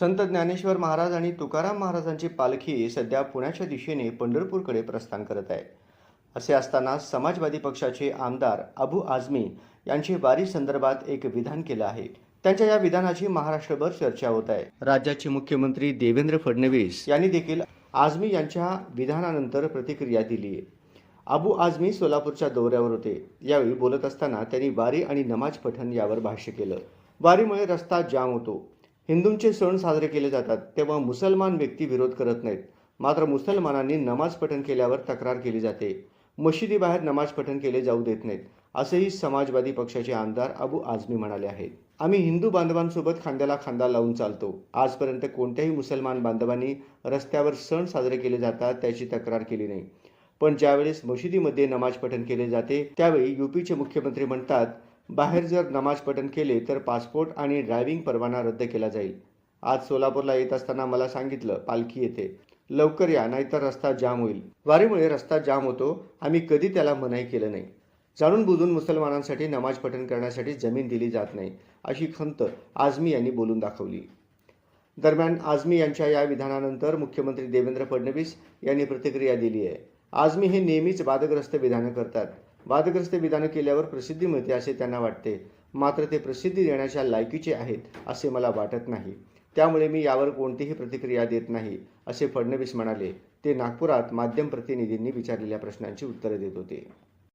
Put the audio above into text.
संत ज्ञानेश्वर महाराज आणि तुकाराम महाराजांची पालखी सध्या पुण्याच्या दिशेने पंढरपूरकडे प्रस्थान करत आहे. असे असताना समाजवादी पक्षाचे आमदार अबू आझमी यांची वारी संदर्भात एक विधान केलं आहे. त्यांच्या या विधानाची महाराष्ट्रभर चर्चा होत आहे. राज्याचे मुख्यमंत्री देवेंद्र फडणवीस यांनी देखील आझमी यांच्या विधानानंतर प्रतिक्रिया दिली आहे. अबू आझमी सोलापूरच्या दौऱ्यावर होते. यावेळी बोलत असताना त्यांनी वारी आणि नमाज पठण यावर भाष्य केलं. वारीमुळे रस्ता जाम होतो. हिंदूंचे सण साजरे केले जातात तेव्हा मुसलमान व्यक्ती विरोध करत नाहीत. मात्र मुसलमानांनी नमाज पठण केल्यावर तक्रार केली जाते. मशिदीबाहेर नमाज पठण केले जाऊ देत नाहीत असेही समाजवादी पक्षाचे आमदार अबू आझमी म्हणाले आहेत. आम्ही हिंदू बांधवांसोबत खांद्याला खांदा लावून चालतो. आजपर्यंत कोणत्याही मुसलमान बांधवांनी रस्त्यावर सण साजरे केले जातात त्याची तक्रार केली नाही. पण ज्यावेळेस मशिदीमध्ये नमाज पठण केले जाते त्यावेळी युपीचे मुख्यमंत्री म्हणतात बाहेर जर नमाज पठण केले तर पासपोर्ट आणि ड्रायव्हिंग परवाना रद्द केला जाईल. आज सोलापूरला येत असताना मला सांगितलं पालखी येते. लवकर या नाहीतर रस्ता जाम होईल. वारीमुळे रस्ता जाम होतो. आम्ही कधी त्याला मनाई केलं नाही. जाणून बुजून मुसलमानांसाठी नमाज पठण करण्यासाठी जमीन दिली जात नाही अशी खंत आझमी यांनी बोलून दाखवली. दरम्यान आझमी यांच्या या विधानानंतर मुख्यमंत्री देवेंद्र फडणवीस यांनी प्रतिक्रिया दिली आहे. आझमी हे नेहमीच वादग्रस्त विधानं करतात वादग्रस्त विधानं केल्यावर प्रसिद्धी मिळते असे त्यांना वाटते. मात्र ते प्रसिद्धी देण्याच्या लायकीचे आहेत असे मला वाटत नाही. त्यामुळे मी यावर कोणतीही प्रतिक्रिया देत नाही असे फडणवीस म्हणाले. ते नागपुरात माध्यम प्रतिनिधींनी विचारलेल्या प्रश्नांची उत्तरे देत होते.